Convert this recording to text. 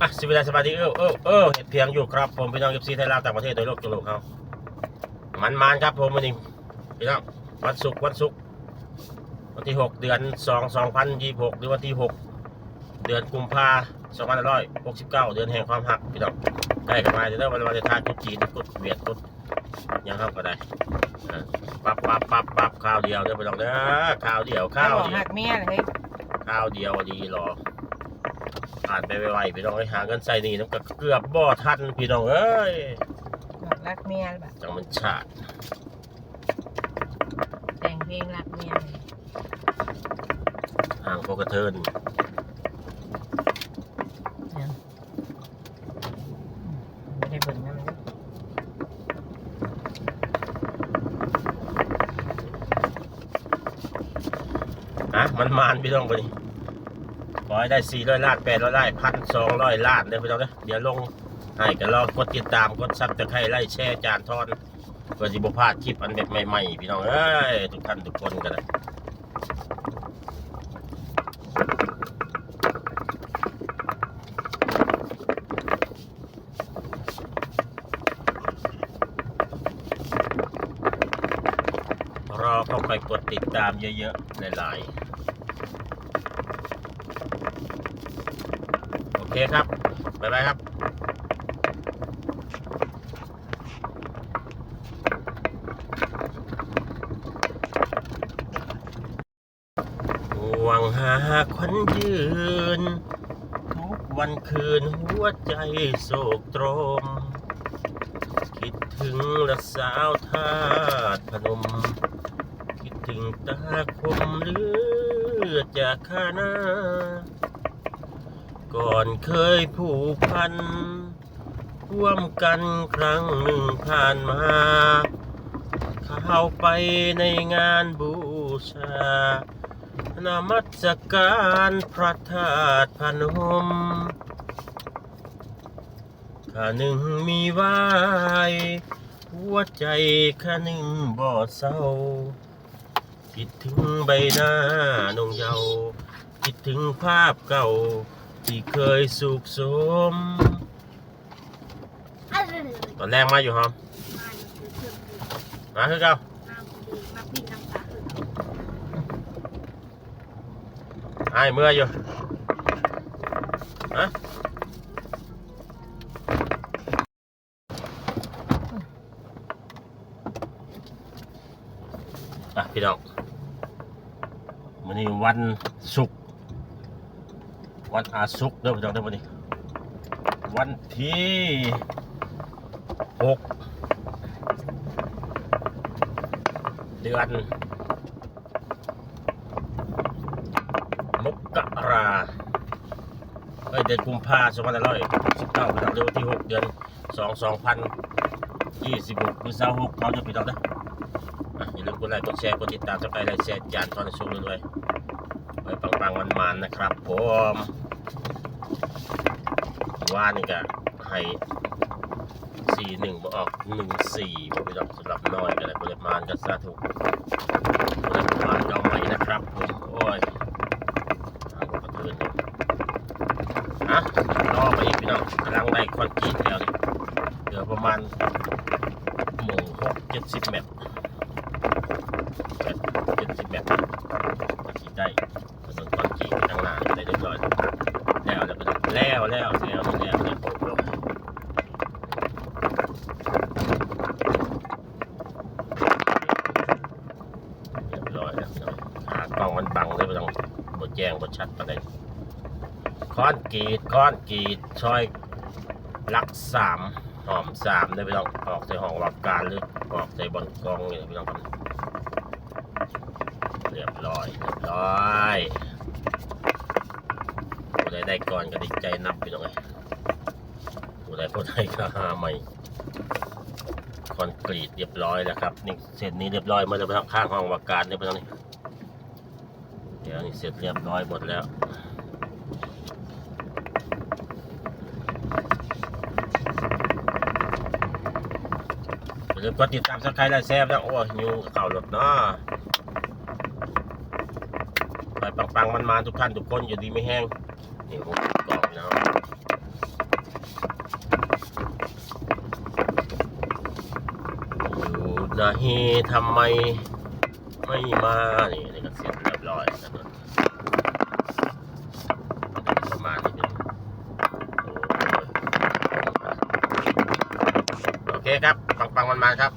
อะสิบเวลาสบายดีเออเออเออเห็ดเพียงอยู่ครับผมพี่น้องเอฟซีไทยลาวต่างประเทศโดยโลกจุลูกเขามันมันๆครับผมวันนี้พี่น้องวันศุกร์วันศุกร์วันที่หกเดือนสองสองพันยี่หกหรือวันที่หกเดือนกุมภาสองพันร้อยหกสิบเก้าเดือนแห่งความหักพี่น้องใกล้กันมาจะได้วันวันจะทานกุดจีนกุดเวียดกุดยังเข้าก็ได้อะปั๊บปั๊บปั๊บปั๊บข้าวเดียวเด้อพี่น้องเด้อข้าวเดียวข้าวบอกเดียวหักเมียเลยข้าวเดียวดีรอ ผ่านไปไวๆพี่น้องไอ้หาเงินใส่นี่น้ำก็เกือบบ่ทันพี่น้องเอ้ยบอกรักเมียแบบจังมันชาติแต่งเพลงรักเมียเลยห่างพวกกระเทินเนี่ยไม่ได้เบิ่งนั่นเลยฮะมันมานพี่น้องไปนี่ ขอให้ได้สี่ร้อยล้านแปดร้อยล้านพันสองร้อยล้านเด้อพี่น้องเด้เดี๋ยวลงให้ก็รอกดติดตามกดซับตะไคร้ไล่แชร์จานทอนเพื่อสิบพลาดคลิปอันแบบใหม่ๆพี่น้องเอ้ยทุกท่านทุกคนกันเลยรอเข้าไปกดติดตามเยอะๆหลายๆ เคครับ บ๊ายบายครับห่วงหาควันยืน ทุกวันคืนหัวใจโศกตรม คิดถึงละสาวทาดพนม คิดถึงตาคมเลือดจากข้าหน้า ก่อนเคยผูกพันร่วมกันครั้งหนึ่งผ่านมา เข้าไปในงานบูชานมัสการพระธาตุพนมข้าหนึ่งมีไว้หัวใจข้าหนึ่งบ่เศร้า คิดถึงใบหน้านงเยาว์คิดถึงภาพเก่า ที่เคยสุขสม ตอนแรกมาอยู่หอมมาคือเก่าไอ้เมื่ออยู่ฮะอะพี่น้องวันนี้วันศุกร์ วันอาศุกเด้อพี่น้องเด้อวันนี้ วันที่หกเดือนมกราเอ้ยเดือนกุมภาสองพันห้าร้อยสิบเก้าพี่น้องเดือนวันที่หกเดือนสองสองพันยี่สิบหกคือเสาหกเขาจะพี่น้องนะอะอย่าลืมกดไลค์กดแชร์กดติดตามสับไปไลค์แชร์จานทอนชูด้วยๆไว้ปังๆมันๆนะครับผม ว่านี่ก็ให้สี่หนึ่งบออกหนึ่งสี่บพี่น้องสำหรับน้อยกันเลยปริมาณก็สาธุปริมาณเก่าใหม่นะครับผมโอ้ยทางก็กระเทือนอยู่อะรอไปอีกพี่น้องกำลังได้คอนกรีตแล้วนี่เหลือประมาณหมู่หกเจ็ดสิบเมตรเจ็ดสิบเมตรที่ได้ถนนคอนกรีตข้างหน้าได้เรียบร้อยแล้วแล้วแล้วแล้วแล้วแล้วแล้วแล้วผมลง เรียบร้อยแล้วหากล้องมันบังเลยไม่ต้องบด แจงบดชัดปานใดคอนกรีดคอนกรีดซอยลักสามหอมสามเลยไม่ต้องออกใส่ห้องวักการหรือออกใส่บอลกองเนี่ยไม่ต้องเรียบร้อยเรียบร้อยผู้ใดได้ก่อนก็ดีใจนับไปตรงไหนผู้ใดผู้ใดก็หาใหม่คอนกรีตเรียบร้อยแล้วครับนี่เสร็จนี้เรียบร้อยมาจะไปทางข้างห้องวาการเนี่ยไปทางนี้ องเสร็จเรียบร้อยหมดแล้วหรือก็ติดตามสักใครได้แซบแล้วโอ้ยยูเข่าหลดเนาะไปปังมันมาทุกท่านทุกคนอยู่ดีไม่แห้งนี่ผมบอกแล้วอยู่นะฮีทำไมไม่มา นี่นี่ก็เสร็จเรียบร้อยแล้ว ครับปังๆมันมาครับ